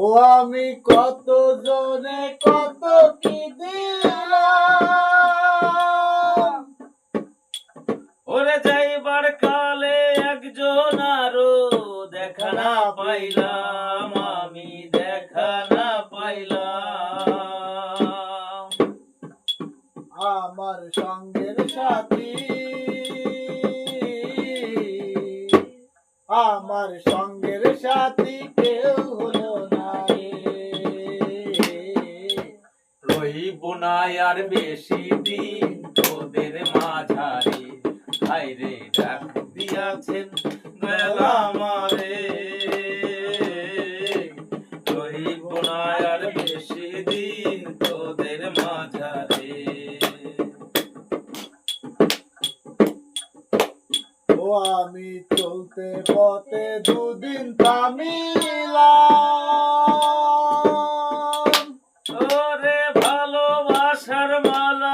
ও আমি কত জনে কত কি দিলাম? ওরে যাইবার কালে একজন আরও দেখা না পাইলাম আমি দেখা না পাইলাম। আমার সঙ্গের সাথী আমার সঙ্গের সাথী কেউ হলো আর বেশি দিন তোদের মাঝারে। ডাক দিয়াছেন মারে আর বেশি দিন তোদের মাঝারে। ও আমি চলতে পথে দুদিন থামিলাম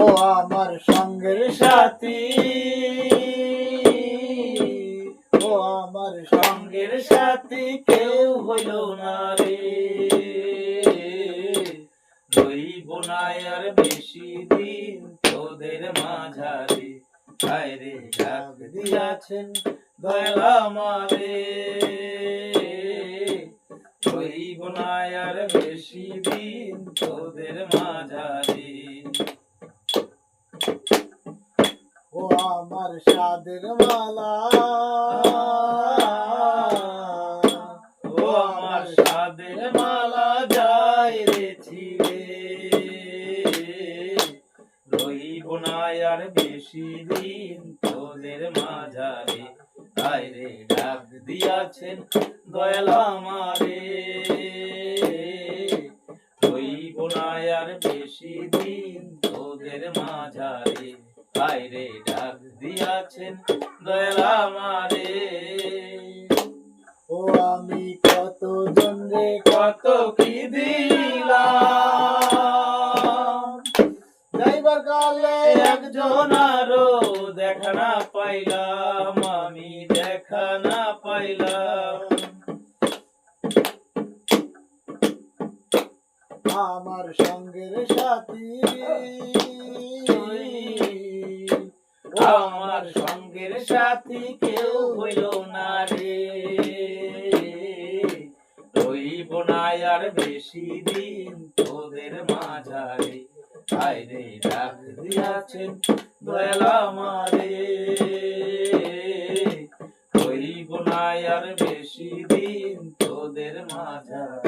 ও আমার সঙ্গের সাথী। ও আমার সঙ্গের সাথী কেউ হইল না রে। রইব আর বেশি দিন তোদের মাঝারে। আরে ডাক দিয়াছেন দয়ালা মারে রইব না আর বেশি দিন তোদের মাঝারে ও আমার সাদের মালা। ও আমার সাদের মালা রে রইব না আর বেশি দিন তোদের মাঝারে। আইরে ডাক দিয়াছেন দয়াল আমারে। রইব না আর বেশি দিন তোদের মাঝারে। আইরে ডাক দিয়াছেন দয়াল আমারে। ও আমি কত জন কত কি দিলাম? যাইবার কালে একজন আরও দেখা না পাইলাম আমি দেখা না পাইলাম। আমার সঙ্গের সাথী। আমার সঙ্গের সাথী কেউ হইল না রে। রইব না আর বেশি দিন তোদের মাঝারে। রে ডাক দিয়াছেন আমারে। রইব না আর বেশি দিন তোদের মাঝারে।